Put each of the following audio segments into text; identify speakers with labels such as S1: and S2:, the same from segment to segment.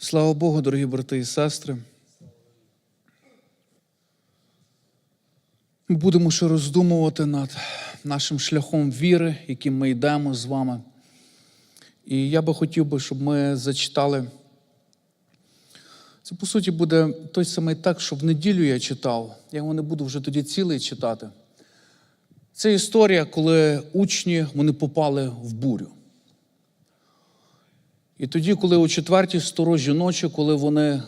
S1: Слава Богу, дорогі брати і сестри. Ми будемо ще роздумувати над нашим шляхом віри, яким ми йдемо з вами. І я би хотів би, щоб ми зачитали. Це, по суті, буде той самий текст, що в неділю я читав. Я його не буду вже тоді цілий читати. Це історія, коли учні вони попали в бурю. І тоді, коли о четвертій сторожі ночі, коли вони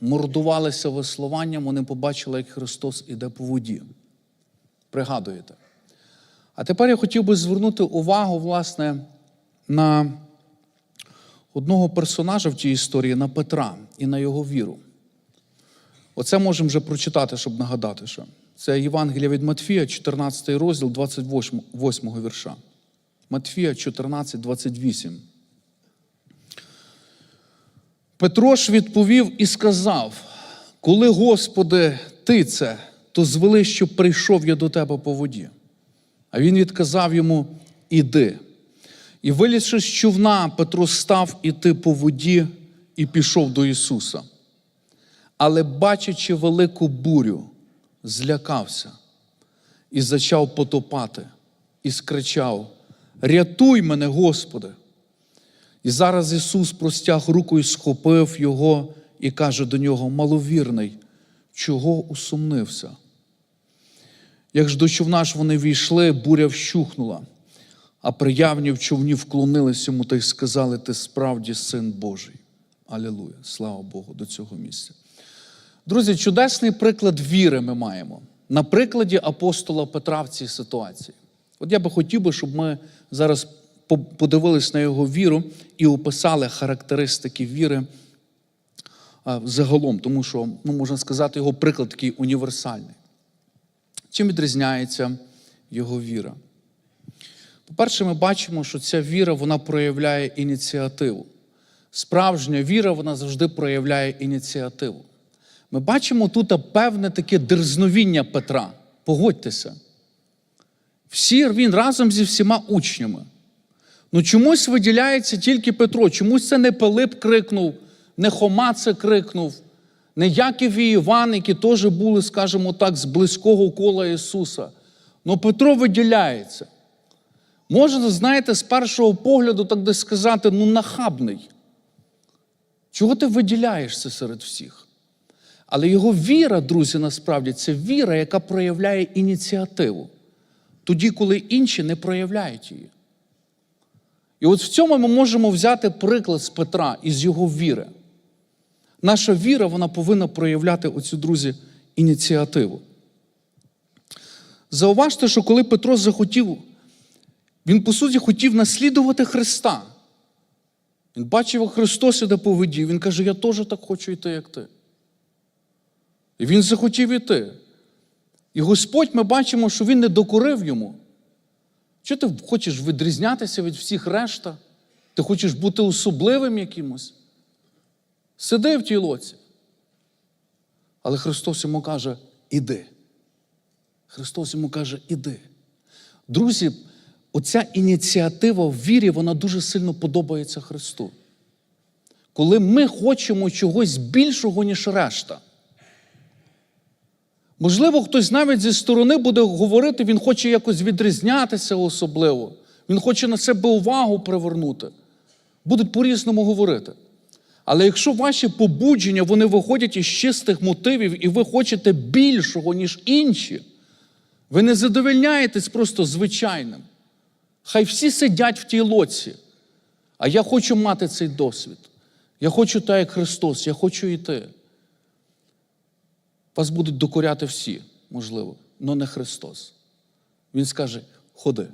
S1: мордувалися веслуванням, вони побачили, як Христос іде по воді. Пригадуєте? А тепер я хотів би звернути увагу, власне, на одного персонажа в тій історії, на Петра і на його віру. Оце можемо вже прочитати, щоб нагадати, що це Євангелія від Матфія, 14 розділ, 28 вірша. Матфія 14, 28. Петро ж відповів і сказав: Коли, Господи, ти це, то звели, щоб прийшов я до тебе по воді. А він відказав йому: Іди. І вилізши з човна, Петро став іти по воді і пішов до Ісуса. Але, бачачи велику бурю, злякався і зачав потопати, і скричав: Рятуй мене, Господи! І зараз Ісус простяг руку і схопив його і каже до нього: маловірний, чого усумнився? Як ж до човна ж вони війшли, буря вщухнула, а приявні в човні вклонились йому та й сказали: Ти справді син Божий. Алілуя! Слава Богу, до цього місця. Друзі, чудесний приклад віри ми маємо на прикладі апостола Петра в цій ситуації. От я би хотів би, щоб ми зараз подивились на його віру і описали характеристики віри загалом, тому що, ну, можна сказати, його приклад такий універсальний. Чим відрізняється його віра? По-перше, ми бачимо, що ця віра вона проявляє ініціативу. Справжня віра вона завжди проявляє ініціативу. Ми бачимо тут певне таке дерзновіння Петра. Погодьтеся. Всі він разом зі всіма учнями. Ну чомусь виділяється тільки Петро. Чомусь це не Пилип крикнув, не Хома це крикнув, не Яків і Іван, які теж були, скажімо так, з близького кола Ісуса. Ну Петро виділяється. Можна, знаєте, з першого погляду так десь сказати, ну нахабний. Чого ти виділяєшся серед всіх? Але його віра, друзі, насправді, це віра, яка проявляє ініціативу. Тоді, коли інші не проявляють її. І от в цьому ми можемо взяти приклад з Петра із його віри. Наша віра вона повинна проявляти оцю, друзі, ініціативу. Зауважте, що коли Петро захотів, він, по суті, хотів наслідувати Христа. Він бачив, як Христос іде по воді. Він каже, я теж так хочу йти, як ти. І він захотів іти. І Господь ми бачимо, що Він не докорив йому. Чи ти хочеш відрізнятися від всіх решта? Ти хочеш бути особливим якимось? Сиди в тій лоці. Але Христос йому каже, іди. Христос йому каже, іди. Друзі, оця ініціатива в вірі, вона дуже сильно подобається Христу. Коли ми хочемо чогось більшого, ніж решта. Можливо, хтось навіть зі сторони буде говорити, він хоче якось відрізнятися особливо. Він хоче на себе увагу привернути. Будуть по-різному говорити. Але якщо ваші побудження вони виходять із чистих мотивів, і ви хочете більшого, ніж інші, ви не задовольняєтесь просто звичайним. Хай всі сидять в тій лоці. А я хочу мати цей досвід. Я хочу так, як Христос, я хочу йти. Вас будуть докоряти всі, можливо, але не Христос. Він скаже: ходи,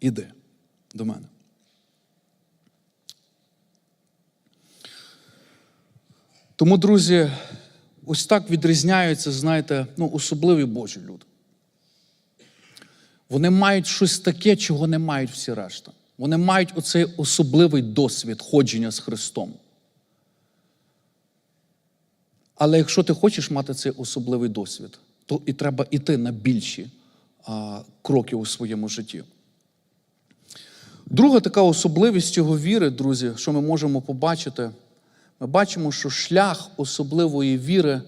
S1: іди до мене. Тому, друзі, ось так відрізняються, знаєте, ну, особливі Божі люди. Вони мають щось таке, чого не мають всі решта. Вони мають оцей особливий досвід ходження з Христом. Але якщо ти хочеш мати цей особливий досвід, то і треба йти на більші а, кроки у своєму житті. Друга така особливість цього віри, друзі, що ми можемо побачити, ми бачимо, що шлях особливої віри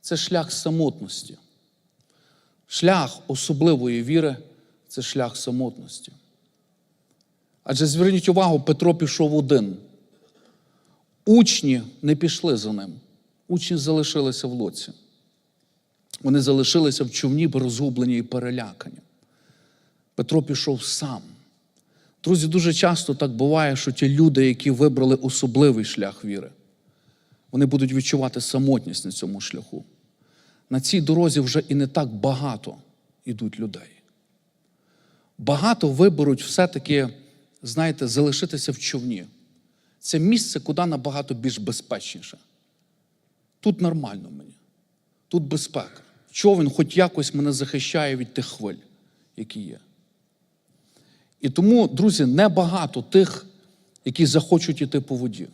S1: це шлях самотності. Шлях особливої віри це шлях самотності. Адже зверніть увагу, Петро пішов один. Учні не пішли за ним. Учні залишилися в лоці. Вони залишилися в човні розгублені і перелякані. Петро пішов сам. Друзі, дуже часто так буває, що ті люди, які вибрали особливий шлях віри, вони будуть відчувати самотність на цьому шляху. На цій дорозі вже і не так багато йдуть людей. Багато виберуть все-таки, знаєте, залишитися в човні. Це місце, куди набагато більш безпечніше. Тут нормально мені, тут безпека. Човен хоч якось мене захищає від тих хвиль, які є. І тому, друзі, небагато тих, які захочуть іти по воді.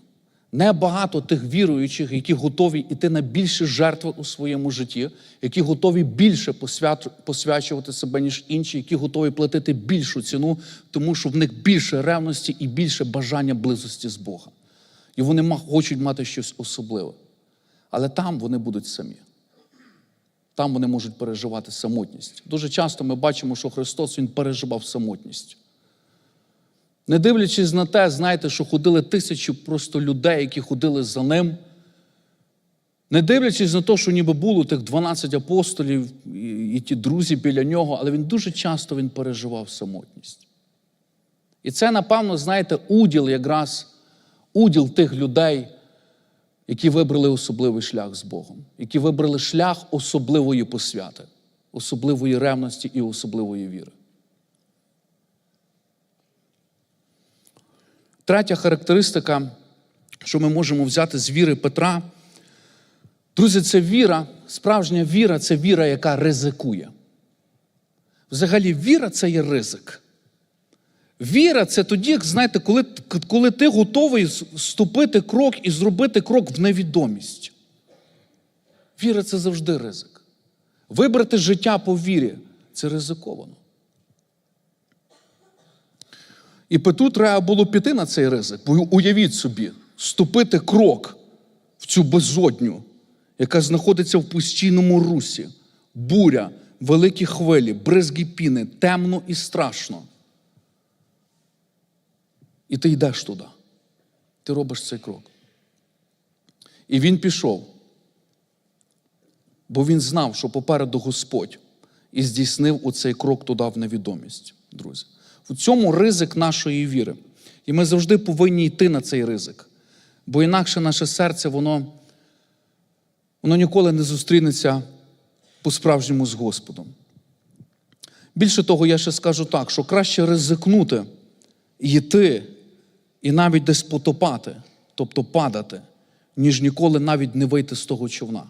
S1: Небагато тих віруючих, які готові йти на більші жертви у своєму житті, які готові більше посвячувати себе, ніж інші, які готові платити більшу ціну, тому що в них більше ревності і більше бажання близості з Богом. І вони хочуть мати щось особливе. Але там вони будуть самі. Там вони можуть переживати самотність. Дуже часто ми бачимо, що Христос Він переживав самотність. Не дивлячись на те, знаєте, що ходили тисячі просто людей, які ходили за ним. Не дивлячись на те, що ніби було тих 12 апостолів і, і ті друзі біля нього, але він дуже часто він переживав самотність. І це, напевно, знаєте, уділ якраз уділ тих людей, які вибрали особливий шлях з Богом, які вибрали шлях особливої посвяти, особливої ревності і особливої віри. Третя характеристика, що ми можемо взяти з віри Петра. Друзі, це віра, справжня віра це віра, яка ризикує. Взагалі, віра це є ризик. Віра це тоді, знаєте, коли, коли ти готовий ступити крок і зробити крок в невідомість. Віра це завжди ризик. Вибрати життя по вірі це ризиковано. І Петру треба було піти на цей ризик. Бо уявіть собі, ступити крок в цю безодню, яка знаходиться в постійному русі, буря, великі хвилі, бризги піни, темно і страшно. І ти йдеш туди. Ти робиш цей крок. І він пішов, бо він знав, що попереду Господь і здійснив у цей крок туди в невідомість, друзі. У цьому ризик нашої віри. І ми завжди повинні йти на цей ризик. Бо інакше наше серце, воно, воно ніколи не зустрінеться по-справжньому з Господом. Більше того, я ще скажу так, що краще ризикнути і йти, і навіть десь потопати, тобто падати, ніж ніколи навіть не вийти з того човна.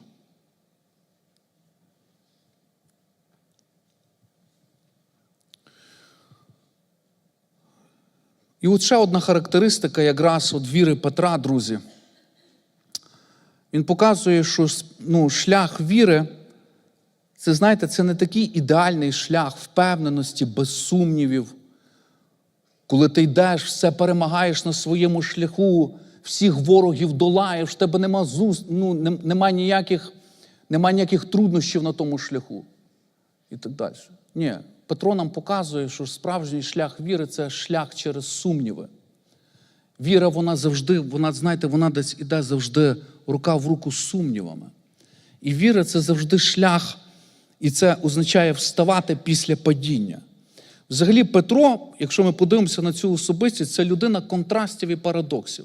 S1: І от ще одна характеристика якраз от віри Петра, друзі. Він показує, що ну, шлях віри, це, знаєте, це не такий ідеальний шлях впевненості, без сумнівів. Коли ти йдеш, все перемагаєш на своєму шляху, всіх ворогів долаєш, в тебе нема, зуст, ну, нема, ніяких, нема ніяких труднощів на тому шляху. І так далі. Ні. Петро нам показує, що справжній шлях віри це шлях через сумніви. Віра, вона завжди, вона, знаєте, вона десь іде завжди рука в руку з сумнівами. І віра це завжди шлях, і це означає вставати після падіння. Взагалі, Петро, якщо ми подивимося на цю особистість, це людина контрастів і парадоксів.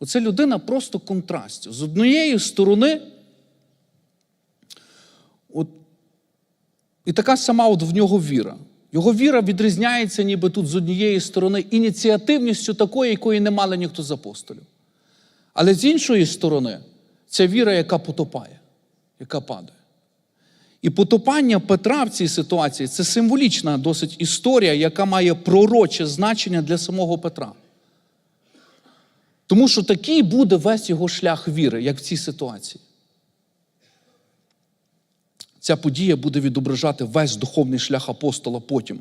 S1: Оце людина просто контрастів. З однієї сторони, от і така сама от в нього віра. Його віра відрізняється, ніби тут з однієї сторони, ініціативністю такої, якої не мали ніхто з апостолів. Але з іншої сторони, це віра, яка потопає, яка падає. І потопання Петра в цій ситуації це символічна досить історія, яка має пророче значення для самого Петра. Тому що такий буде весь його шлях віри, як в цій ситуації ця подія буде відображати весь духовний шлях апостола потім.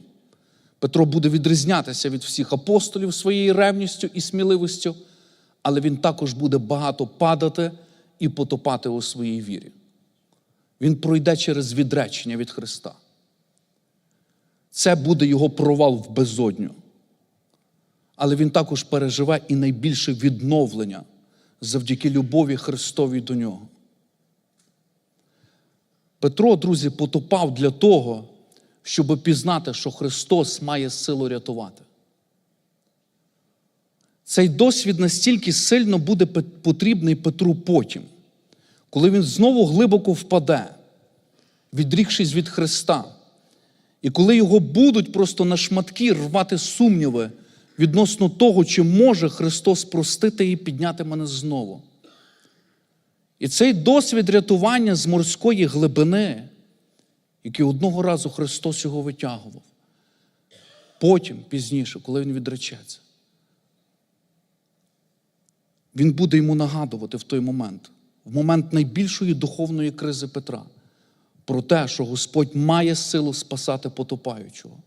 S1: Петро буде відрізнятися від всіх апостолів своєю ревністю і сміливістю, але він також буде багато падати і потопати у своїй вірі. Він пройде через відречення від Христа. Це буде його провал в безодню. Але він також переживе і найбільше відновлення завдяки любові Христовій до нього. Петро, друзі, потопав для того, щоб пізнати, що Христос має силу рятувати. Цей досвід настільки сильно буде потрібний Петру потім, коли він знову глибоко впаде, відрікшись від Христа, і коли його будуть просто на шматки рвати сумніви відносно того, чи може Христос простити і підняти мене знову. І цей досвід рятування з морської глибини, який одного разу Христос його витягував, потім, пізніше, коли він відречеться, він буде йому нагадувати в той момент, в момент найбільшої духовної кризи Петра, про те, що Господь має силу спасати потопаючого.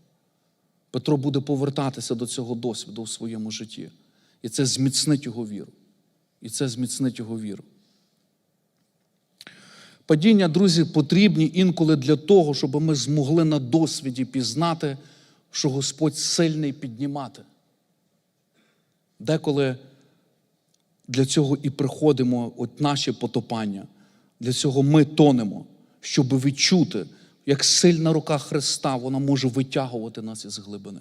S1: Петро буде повертатися до цього досвіду в своєму житті. І це зміцнить його віру. І це зміцнить його віру. Падіння, друзі, потрібні інколи для того, щоб ми змогли на досвіді пізнати, що Господь сильний піднімати. Деколи для цього і приходимо от наші потопання, для цього ми тонемо, щоб відчути, як сильна рука Христа вона може витягувати нас із глибини.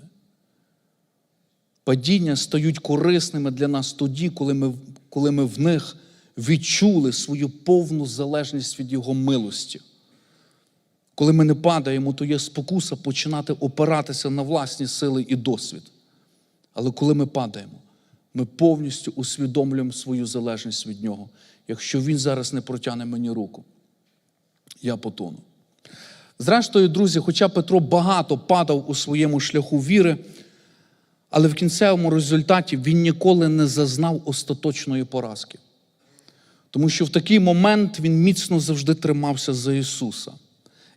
S1: Падіння стають корисними для нас тоді, коли ми, коли ми в них відчули свою повну залежність від Його милості. Коли ми не падаємо, то є спокуса починати опиратися на власні сили і досвід. Але коли ми падаємо, ми повністю усвідомлюємо свою залежність від Нього. Якщо Він зараз не протягне мені руку, я потону. Зрештою, друзі, хоча Петро багато падав у своєму шляху віри, але в кінцевому результаті він ніколи не зазнав остаточної поразки. Тому що в такий момент він міцно завжди тримався за Ісуса.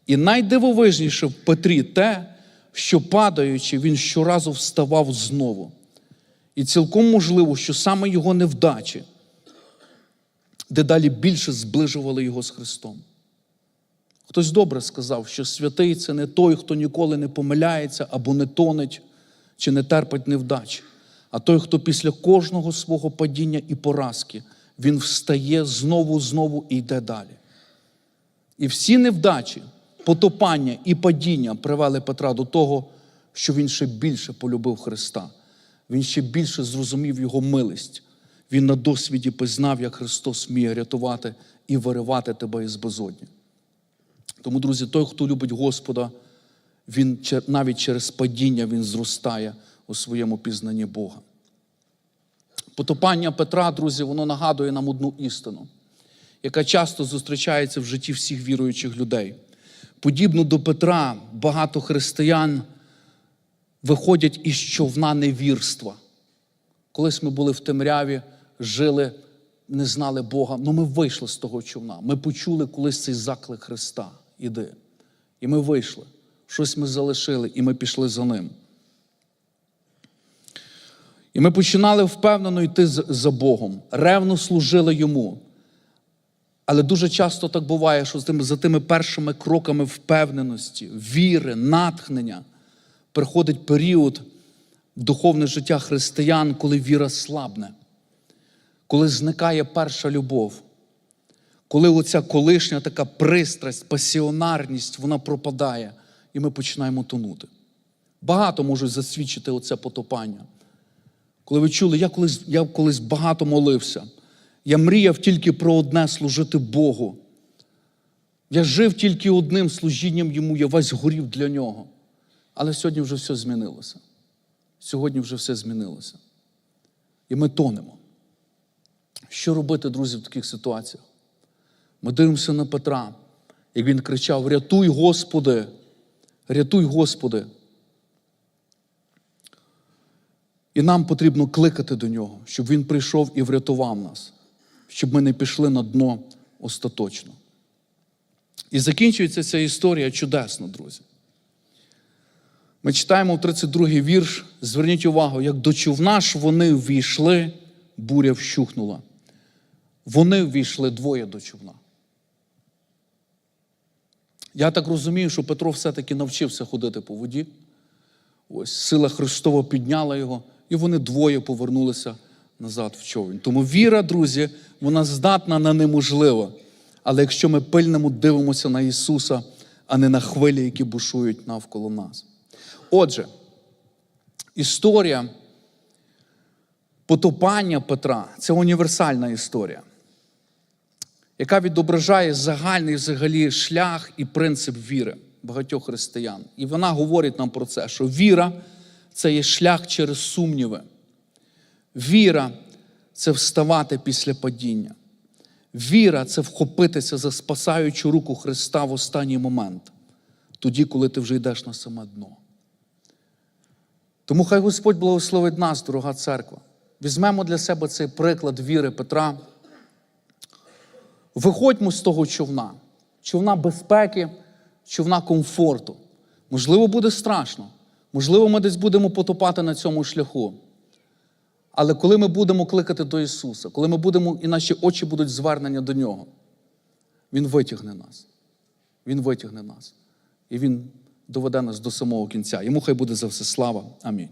S1: І найдивовижніше в Петрі те, що падаючи, він щоразу вставав знову. І цілком можливо, що саме його невдачі дедалі більше зближували його з Христом. Хтось добре сказав, що святий це не той, хто ніколи не помиляється або не тонеть чи не терпить невдач, а той, хто після кожного свого падіння і поразки він встає знову, знову і йде далі. І всі невдачі, потопання і падіння привели Петра до того, що він ще більше полюбив Христа. Він ще більше зрозумів Його милість. Він на досвіді познав, як Христос вміє рятувати і виривати тебе із безодні. Тому, друзі, той, хто любить Господа, він навіть через падіння він зростає у своєму пізнанні Бога. Потопання Петра, друзі, воно нагадує нам одну істину, яка часто зустрічається в житті всіх віруючих людей. Подібно до Петра, багато християн виходять із човна невірства. Колись ми були в темряві, жили, не знали Бога, але ми вийшли з того човна. Ми почули колись цей заклик Христа. Іди. І ми вийшли. Щось ми залишили, і ми пішли за ним. І ми починали впевнено йти за Богом, ревно служили йому. Але дуже часто так буває, що за тими першими кроками впевненості, віри, натхнення приходить період духовне життя християн, коли віра слабне, коли зникає перша любов, коли оця колишня така пристрасть, пасіонарність, вона пропадає, і ми починаємо тонути. Багато можуть засвідчити оце потопання. Коли ви чули, я колись, я колись багато молився. Я мріяв тільки про одне служити Богу. Я жив тільки одним служінням йому, я весь горів для нього. Але сьогодні вже все змінилося. Сьогодні вже все змінилося. І ми тонемо. Що робити, друзі, в таких ситуаціях? Ми дивимося на Петра, як він кричав: Рятуй, Господи! Рятуй, Господи! І нам потрібно кликати до нього, щоб він прийшов і врятував нас, щоб ми не пішли на дно остаточно. І закінчується ця історія чудесно, друзі. Ми читаємо 32-й вірш, зверніть увагу, як до човна ж вони ввійшли, буря вщухнула. Вони ввійшли двоє до човна. Я так розумію, що Петро все-таки навчився ходити по воді. Ось сила Христова підняла його, і вони двоє повернулися назад в човен. Тому віра, друзі, вона здатна на неможливе. Але якщо ми пильному дивимося на Ісуса, а не на хвилі, які бушують навколо нас. Отже, історія потопання Петра це універсальна історія, яка відображає загальний взагалі шлях і принцип віри багатьох християн. І вона говорить нам про це, що віра це є шлях через сумніви. Віра це вставати після падіння. Віра це вхопитися за спасаючу руку Христа в останній момент, тоді, коли ти вже йдеш на саме дно. Тому хай Господь благословить нас, дорога церква. Візьмемо для себе цей приклад віри Петра. Виходьмо з того човна, човна безпеки, човна комфорту. Можливо, буде страшно, можливо, ми десь будемо потопати на цьому шляху. Але коли ми будемо кликати до Ісуса, коли ми будемо і наші очі будуть звернення до Нього, Він витягне нас. Він витягне нас. І Він доведе нас до самого кінця. Йому хай буде за все слава. Амінь.